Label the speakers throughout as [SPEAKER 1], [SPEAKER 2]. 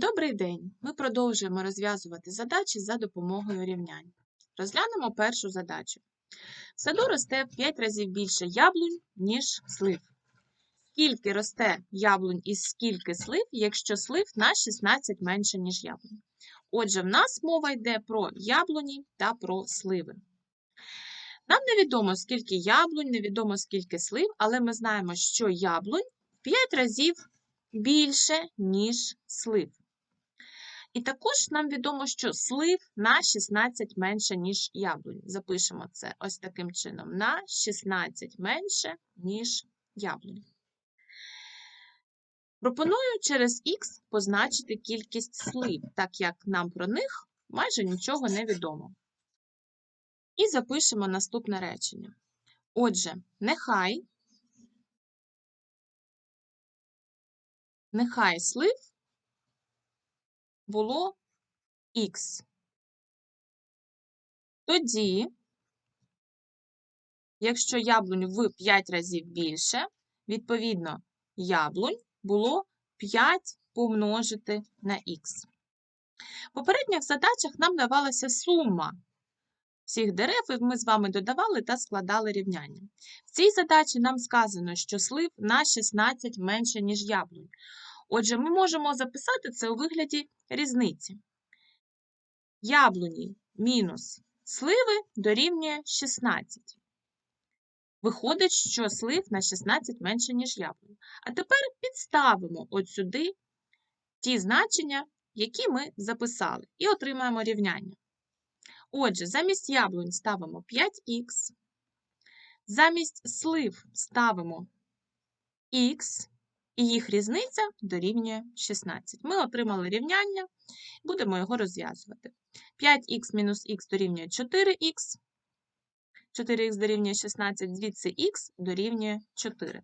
[SPEAKER 1] Добрий день! Ми продовжуємо розв'язувати задачі за допомогою рівнянь. Розглянемо першу задачу. В саду росте в 5 разів більше яблунь, ніж слив. Скільки росте яблунь і скільки слив, якщо слив на 16 менше, ніж яблунь? Отже, в нас мова йде про яблуні та про сливи. Нам невідомо, скільки яблунь, невідомо, скільки слив, але ми знаємо, що яблунь в 5 разів більше, ніж слив. І також нам відомо, що слив на 16 менше, ніж яблунь. Запишемо це ось таким чином: на 16 менше, ніж яблунь. Пропоную через х позначити кількість слив, так як нам про них майже нічого не відомо. І запишемо наступне речення. Отже, нехай, нехай слив було х. Тоді, якщо яблунь в 5 разів більше, відповідно, яблунь було 5 помножити на х. В попередніх задачах нам давалася сума всіх дерев, і ми з вами додавали та складали рівняння. В цій задачі нам сказано, що слив на 16 менше, ніж яблунь. Отже, ми можемо записати це у вигляді різниці. Яблуні мінус сливи дорівнює 16. Виходить, що слив на 16 менше, ніж яблунь. А тепер підставимо от сюди ті значення, які ми записали, і отримаємо рівняння. Отже, замість яблунь ставимо 5х, замість слив ставимо х, і їх різниця дорівнює 16. Ми отримали рівняння, будемо його розв'язувати. 5х мінус х дорівнює 4х, 4х дорівнює 16, звідси х дорівнює 4.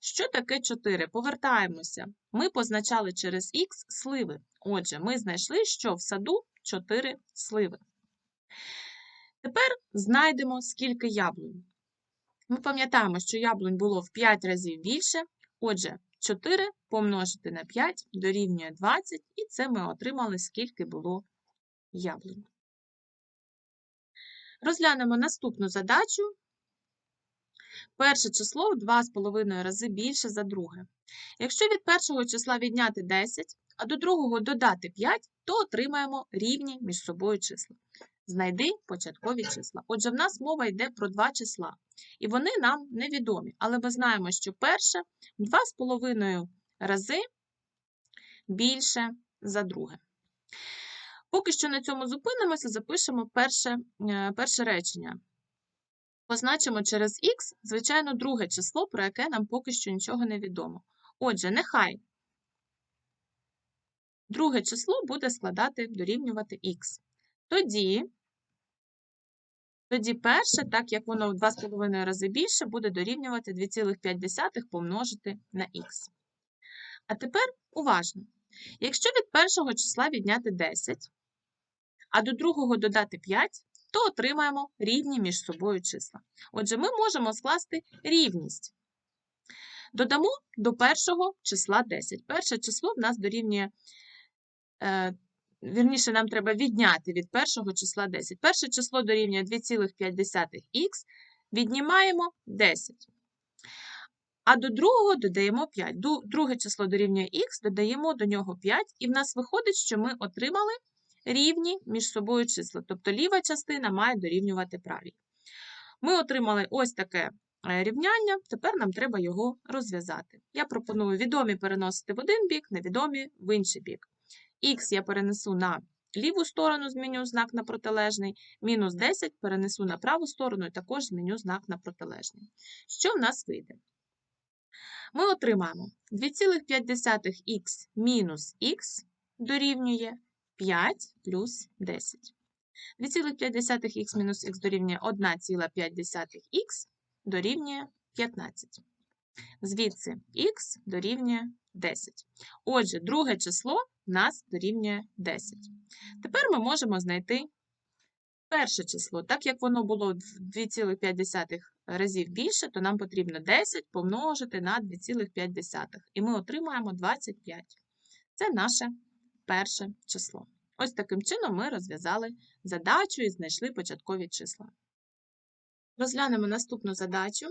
[SPEAKER 1] Що таке 4? Повертаємося. Ми позначали через х сливи. Отже, ми знайшли, що в саду 4 сливи. Тепер знайдемо, скільки яблунь. Ми пам'ятаємо, що яблунь було в 5 разів більше. Отже, 4 помножити на 5 дорівнює 20, і це ми отримали, скільки було яблунь. Розглянемо наступну задачу. Перше число в 2,5 рази більше за друге. Якщо від першого числа відняти 10, а до другого додати 5, то отримаємо рівні між собою числа. Знайди початкові числа. Отже, в нас мова йде про два числа. І вони нам невідомі. Але ми знаємо, що перше в 2,5 рази більше за друге. Поки що на цьому зупинимося, запишемо перше, е, перше речення. Позначимо через х, звичайно, друге число, про яке нам поки що нічого не відомо. Отже, нехай друге число буде складати дорівнювати х. Тоді тоді перше, так як воно в 2,5 рази більше, буде дорівнювати 2,5 помножити на х. А тепер уважно. Якщо від першого числа відняти 10, а до другого додати 5, то отримаємо рівні між собою числа. Отже, ми можемо скласти рівність. Додамо до першого числа 10. Перше число в нас дорівнює е, вірніше, нам треба відняти від першого числа 10. Перше число дорівнює 2,5х, віднімаємо 10. А до другого додаємо 5. Друге число дорівнює х, додаємо до нього 5, і в нас виходить, що ми отримали рівні між собою числа. Тобто ліва частина має дорівнювати правій. Ми отримали ось таке е, рівняння, тепер нам треба його розв'язати. Я пропоную відомі переносити в один бік, невідомі в інший бік. Х я перенесу на ліву сторону, зміню знак на протилежний, мінус 10 перенесу на праву сторону і також зміню знак на протилежний. Що в нас вийде? Ми отримаємо 2,5х мінус х дорівнює 5 плюс 10. 2,5х мінус х дорівнює 1,5х дорівнює 15. Звідси х дорівнює 10. Отже, друге число нас дорівнює 10. Тепер ми можемо знайти перше число. Так як воно було в 2,5 разів більше, то нам потрібно 10 помножити на 2,5. І ми отримаємо 25. Це наше перше число. Ось таким чином ми розв'язали задачу і знайшли початкові числа. Розглянемо наступну задачу.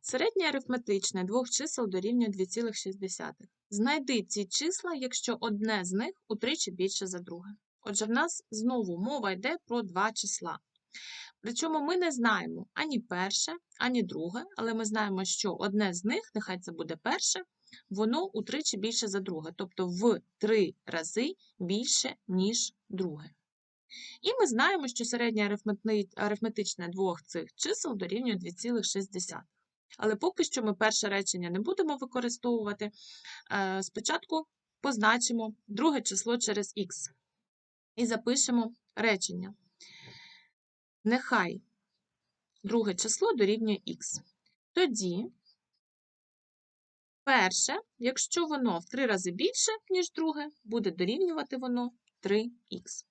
[SPEAKER 1] Середнє арифметичне двох чисел дорівнює 2,6. Знайди ці числа, якщо одне з них утричі більше за друге. Отже, в нас знову мова йде про два числа. Причому ми не знаємо ані перше, ані друге, але ми знаємо, що одне з них, нехай це буде перше, воно утричі більше за друге, тобто в три рази більше, ніж друге. І ми знаємо, що середнє арифметичне двох цих чисел дорівнює 2,6. Але поки що ми перше речення не будемо використовувати. Е, Спочатку позначимо друге число через х і запишемо речення. Нехай друге число дорівнює х. Тоді перше, якщо воно в три рази більше, ніж друге, буде дорівнювати воно 3х.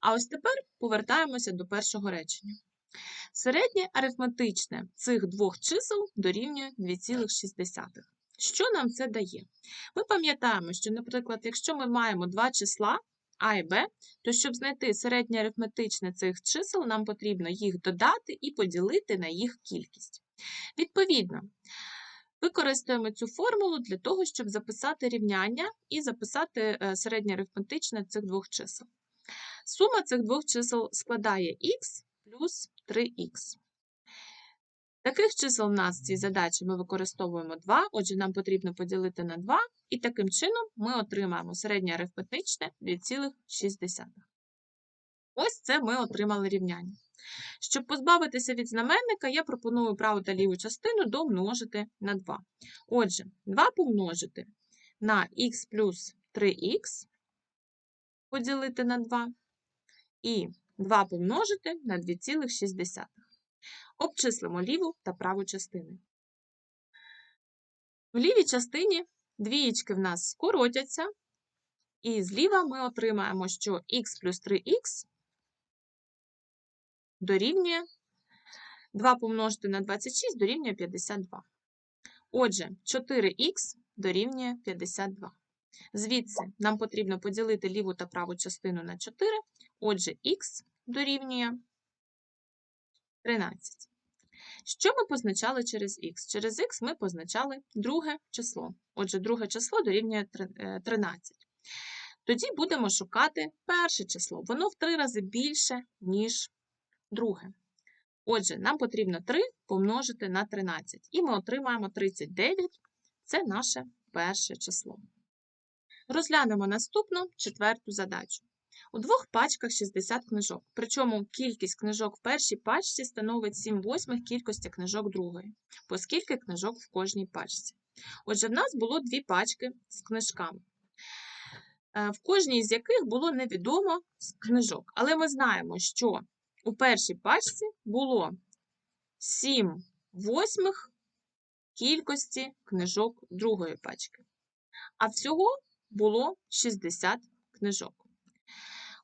[SPEAKER 1] А ось тепер повертаємося до першого речення. Середнє арифметичне цих двох чисел дорівнює 2,6. Що нам це дає? Ми пам'ятаємо, що, наприклад, якщо ми маємо два числа А і Б, то щоб знайти середнє арифметичне цих чисел, нам потрібно їх додати і поділити на їх кількість. Відповідно, використаємо цю формулу для того, щоб записати рівняння і записати е, середнє арифметичне цих двох чисел. Сума цих двох чисел складає х плюс 3х. Таких чисел в нас в цій задачі ми використовуємо 2, отже, нам потрібно поділити на 2, і таким чином ми отримаємо середнє арифметичне 2,6. Ось це ми отримали рівняння. Щоб позбавитися від знаменника, я пропоную праву та ліву частину домножити на 2. Отже, 2 помножити на х плюс 3х, поділити на 2, і 2 помножити на 2,6. Обчислимо ліву та праву частини. В лівій частині двієчки в нас скоротяться, і зліва ми отримаємо, що х плюс 3х дорівнює 2 помножити на 26 дорівнює 52. Отже, 4х дорівнює 52. Звідси нам потрібно поділити ліву та праву частину на 4, отже, х дорівнює 13. Що ми позначали через х? Через х ми позначали друге число. Отже, друге число дорівнює е, 13. Тоді будемо шукати перше число. Воно в три рази більше, ніж друге. Отже, нам потрібно 3 помножити на 13. І ми отримаємо 39. Це наше перше число. Розглянемо наступну четверту задачу. У двох пачках 60 книжок, причому кількість книжок в першій пачці становить 7 восьмих кількості книжок другої, оскільки книжок в кожній пачці. Отже, в нас було дві пачки з книжками, е, в кожній з яких було невідомо з книжок. Але ми знаємо, що у першій пачці було 7 восьмих кількості книжок другої пачки. А всього було 60 книжок.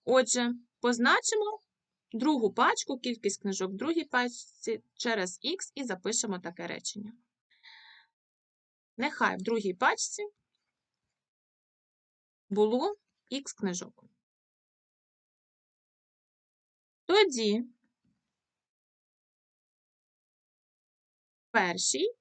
[SPEAKER 1] Отже, позначимо другу пачку, кількість книжок в другій пачці через х і запишемо таке речення. Нехай в другій пачці було х книжок. Тоді першій,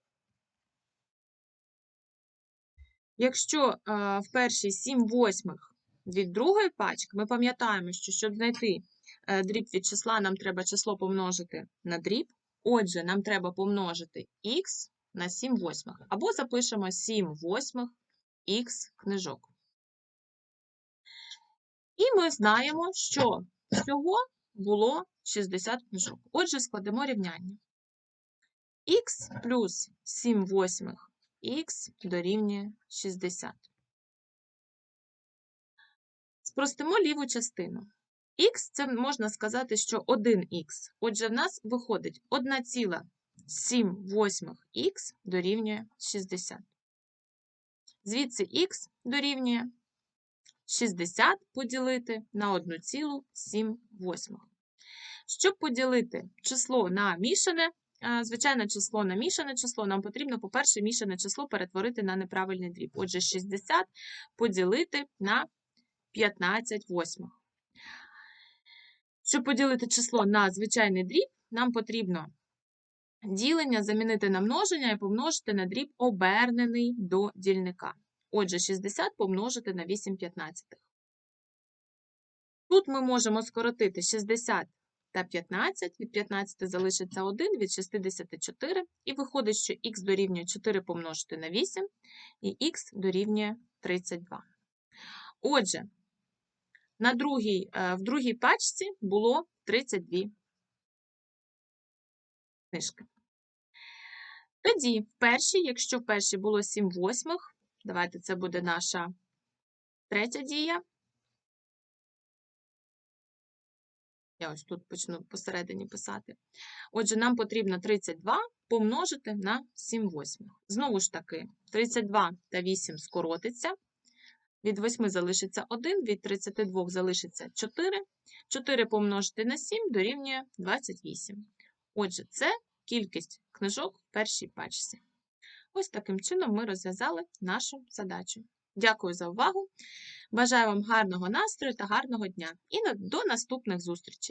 [SPEAKER 1] якщо е, в першій 7 восьмих від другої пачки, ми пам'ятаємо, що щоб знайти е, дріб від числа, нам треба число помножити на дріб. Отже, нам треба помножити х на 7 восьмих. Або запишемо 7 восьмих х книжок. І ми знаємо, що всього було 60 книжок. Отже, складемо рівняння. х плюс 7 восьмих х дорівнює 60. Спростимо ліву частину. Х це можна сказати, що 1х. Отже, в нас виходить 1,7 восьмих х дорівнює 60. Звідси х дорівнює 60 поділити на 1,7. Щоб поділити число на мішане, е, звичайне число на мішане число, нам потрібно, по-перше, мішане число перетворити на неправильний дріб. Отже, 60 поділити на 15 восьмих. Щоб поділити число на звичайний дріб, нам потрібно ділення замінити на множення і помножити на дріб обернений до дільника. Отже, 60 помножити на 8 п'ятнадцятих. Тут ми можемо скоротити 60 та 15, від 15 залишиться 1, від 60 – 4, і виходить, що х дорівнює 4 помножити на 8, і х дорівнює 32. Отже, на другій, е, в другій пачці було 32 книжки. Тоді, в першій, якщо в першій було 7 восьмих, давайте це буде наша третя дія. Я ось тут почну посередині писати. Отже, нам потрібно 32 помножити на 7 восьмих. Знову ж таки, 32 та 8 скоротиться. Від 8 залишиться 1, від 32 залишиться 4. 4 помножити на 7 дорівнює 28. Отже, це кількість книжок в першій пачці. Ось таким чином ми розв'язали нашу задачу. Дякую за увагу. Бажаю вам гарного настрою та гарного дня. І до наступних зустрічей!